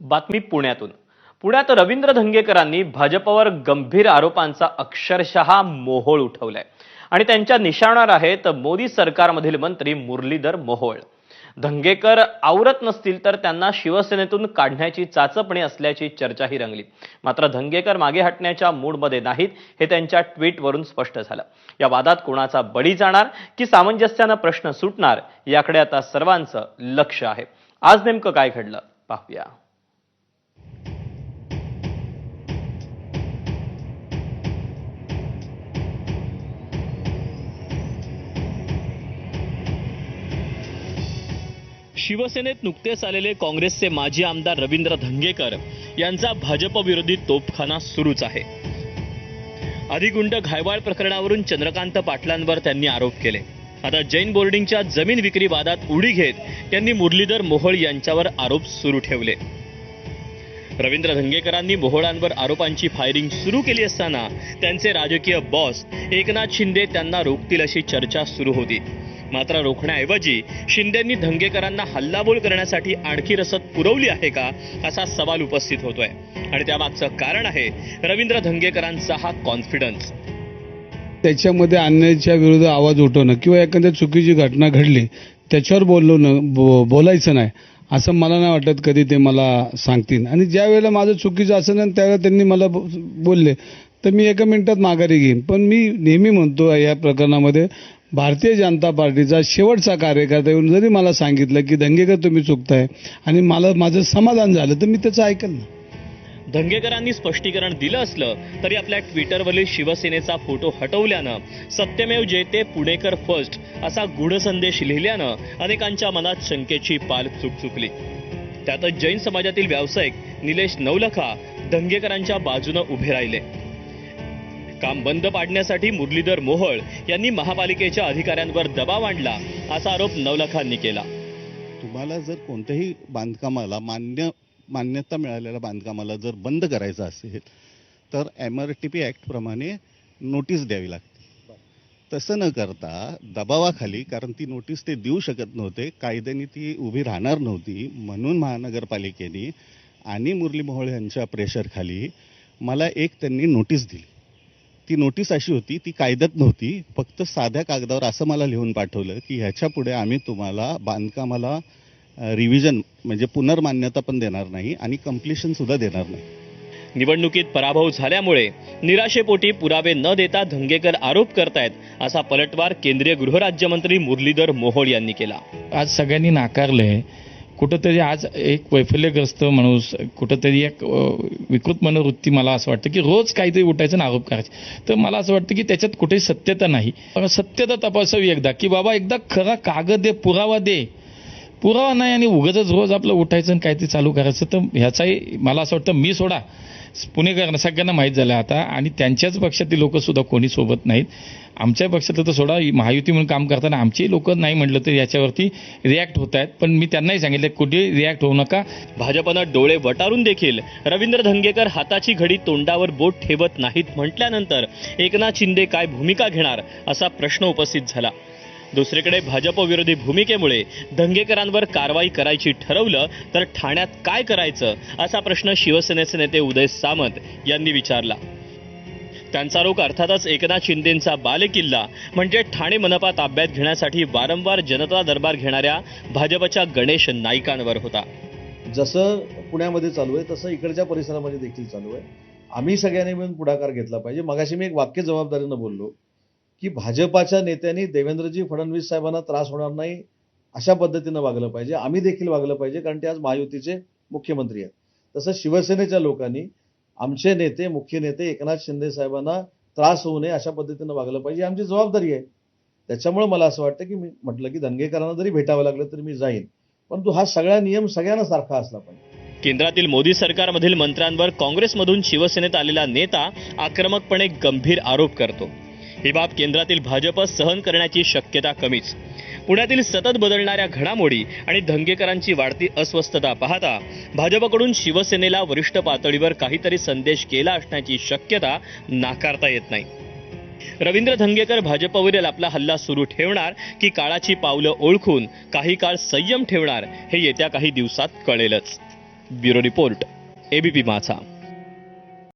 बातमी पुण्यातून. पुण्यात रवींद्र धंगेकरांनी भाजपवर गंभीर आरोपांचा अक्षरशः मोहोळ उठवलाय. आणि त्यांच्या निशाणावर आहेत मोदी सरकारमधील मंत्री मुरलीधर मोहोळ. धंगेकर आवरत नसतील तर त्यांना शिवसेनेतून काढण्याची चाचपणी असल्याची चर्चाही रंगली. मात्र धंगेकर मागे हटण्याच्या मूडमध्ये नाहीत हे त्यांच्या ट्विटवरून स्पष्ट झालं. या वादात कोणाचा बळी जाणार की सामंजस्यानं प्रश्न सुटणार याकडे आता सर्वांचं लक्ष आहे. आज नेमकं काय घडलं? पाहूया. शिवसेनेत नुकतेच आलेले काँग्रेसचे माजी आमदार रवींद्र धंगेकर यांचा भाजप विरोधी तोपखाना सुरूच आहे. अधिगुंड घायवाळ प्रकरणावरून चंद्रकांत पाटलांवर त्यांनी आरोप केले. आता जैन बोर्डिंगच्या जमीन विक्री वादात उडी घेत त्यांनी मुरलीधर मोहोळ यांच्यावर आरोप सुरू ठेवले. रवींद्र धंगेकरांनी मोहोळांवर आरोपांची फायरिंग सुरू केली असताना त्यांचे राजकीय बॉस एकनाथ शिंदे त्यांना रोखतील अशी चर्चा सुरू होती. मात्र रोखण्याऐवजी शिंदेंनी धंगेकरांना हल्लाबोल करण्यासाठी आणखी रसद पुरवली आहे का असा सवाल उपस्थित होतोय. आणि त्यामागचं कारण आहे रवींद्र धंगेकरांचा हा कॉन्फिडन्स त्याच्यामध्ये अन्यायाच्या विरुद्ध आवाज उठवणं किंवा एखाद्या चुकीची घटना घडली त्याच्यावर बोललो न बो- बोलायचं नाही असं मला नाही वाटत कधी ते मला सांगतील. आणि ज्या वेळेला माझं चुकीचं असं ना त्यावेळेला त्यांनी मला बोलले तर मी एका मिनिटात माघारी घेईन. पण मी नेहमी म्हणतो या प्रकरणामध्ये भारतीय जनता पार्टीचा शेवटचा कार्यकर्ता येऊन जरी मला सांगितलं की दंगेकर तुम्ही चुकताय आणि मला माझं समाधान झालं तर मी त्याचं ऐकल ना. स्पष्टीकरण दिलं असलं तरी आपल्या ट्विटरवरील शिवसेनेचा फोटो हटवल्यानं सत्यमेव जयते पुणेकर फर्स्ट असा गूढ संदेश लिहिल्यानं अनेकांच्या मनात शंकेची पाल चुकचुकली. त्यातच जैन समाजातील व्यावसायिक निलेश नवलखा दंगेकरांच्या बाजूनं उभे राहिले. काम बंद पाडण्यासाठी मुरलीधर मोहोळ यांनी महापालिकेच्या अधिकाऱ्यांवर दबाव आणला असा आरोप नवलखांनी केला. तुम्हाला जर कोणत्याही बांधकामाला मान्य मान्यता मिळालेल्या बांधकामाला जर बंद करायचं असेल तर एम आर टी पी ॲक्टप्रमाणे नोटीस द्यावी लागते. तसं न करता दबावाखाली कारण ती नोटीस ते देऊ शकत नव्हते कायद्याने ती उभी राहणार नव्हती म्हणून महानगरपालिकेने आणि मुरली मोहोळ यांच्या प्रेशरखाली मला एक त्यांनी नोटीस दिली. ती नोटीस अशी होती ती कायद्यात नव्हती. फक्त साध्या कागदावर असं मला लिहून पाठवलं की ह्याच्या पुढे आम्ही तुम्हाला बांधकामाला रिव्हिजन म्हणजे पुनर्मान्यता पण देणार नाही आणि कम्प्लिशन सुद्धा देणार नाही. निवडणुकीत पराभव झाल्यामुळे निराशेपोटी पुरावे न देता धंगेकर आरोप करतायत असा पलटवार केंद्रीय गृहराज्यमंत्री मुरलीधर मोहोळ यांनी केला. आज सगळ्यांनी नाकारलंय कुठंतरी आज एक वैफल्यग्रस्त माणूस कुठंतरी एक विकृत मनोवृत्ती मला असं वाटतं की रोज काहीतरी उठायचं आणि आरोप करायचे. तर मला असं वाटतं की त्याच्यात कुठेही सत्यता नाही. पण सत्यता तपासावी एकदा की बाबा एकदा खरा कागद दे पुरावा दे. पुरावा नाही आणि उगाच रोज आपलं उठायचं आणि काहीतरी चालू करायचं तर ह्याचाही मला असं वाटतं मी सोडा. पुणेकरांना सगळ्यांना माहीत झालं आता आणि त्यांच्याच पक्षातील लोकंसुद्धा कोणी सोबत नाहीत. आमच्या पक्षातलं तर सोडा महायुती म्हणून काम करताना आमचे लोक नाही म्हटलं तर याच्यावरती रिॲक्ट होत आहेत. पण मी त्यांनाही सांगितलं कुठे रिॲक्ट होऊ नका. भाजपनं डोळे वटारून देखील रवींद्र धंगेकर हाताची घडी तोंडावर बोट ठेवत नाहीत म्हटल्यानंतर एकनाथ शिंदे काय भूमिका घेणार असा प्रश्न उपस्थित झाला. दुसरीकडे भाजप विरोधी भूमिकेमुळे धंगेकरांवर कारवाई करायची ठरवलं तर ठाण्यात काय करायचं असा प्रश्न शिवसेनेचे नेते उदय सामंत यांनी विचारला. त्यांचा रोख अर्थातच एकनाथ शिंदेंचा बालेकिल्ला. म्हणजे ठाणे मनपा ताब्यात घेण्यासाठी वारंवार जनता दरबार घेणाऱ्या भाजपच्या गणेश नाईकांवर होता. जसं पुण्यामध्ये चालू आहे तसं इकडच्या परिसरामध्ये देखील चालू आहे. आम्ही सगळ्यांनी मिळून पुढाकार घेतला पाहिजे. मगाशी मी एक वाक्य जबाबदारीनं बोललो की भाजपाच्या नेत्यांनी देवेंद्रजी फडणवीस साहेबांना त्रास होणार नाही अशा पद्धतीनं वागलं पाहिजे. आम्ही देखील वागलं पाहिजे कारण ते आज महायुतीचे मुख्यमंत्री आहेत. तसं शिवसेनेच्या लोकांनी आमचे नेते मुख्य नेते एकनाथ शिंदे साहेबांना त्रास होऊ नये अशा पद्धतीनं वागलं पाहिजे. आमची जबाबदारी आहे. त्याच्यामुळे मला असं वाटतं की मी म्हटलं की दंगेकरांना जरी भेटावं लागलं तरी मी जाईन. परंतु हा सगळा नियम सगळ्यांना सारखा असला पाहिजे. केंद्रातील मोदी सरकारमधील मंत्र्यांवर काँग्रेसमधून शिवसेनेत आलेला नेता आक्रमकपणे गंभीर आरोप करतो. ही बाब केंद्रातील भाजप सहन करण्याची शक्यता कमीच. पुण्यातील सतत बदलणाऱ्या घडामोडी आणि धंगेकरांची वाढती अस्वस्थता पाहता भाजपकडून शिवसेनेला वरिष्ठ पातळीवर काहीतरी संदेश केला असण्याची शक्यता नाकारता येत नाही. रवींद्र धंगेकर भाजपवरील आपला हल्ला सुरू ठेवणार की काळाची पावलं ओळखून काही काळ संयम ठेवणार हे येत्या काही दिवसात कळेलच. ब्युरो रिपोर्ट एबीपी माझा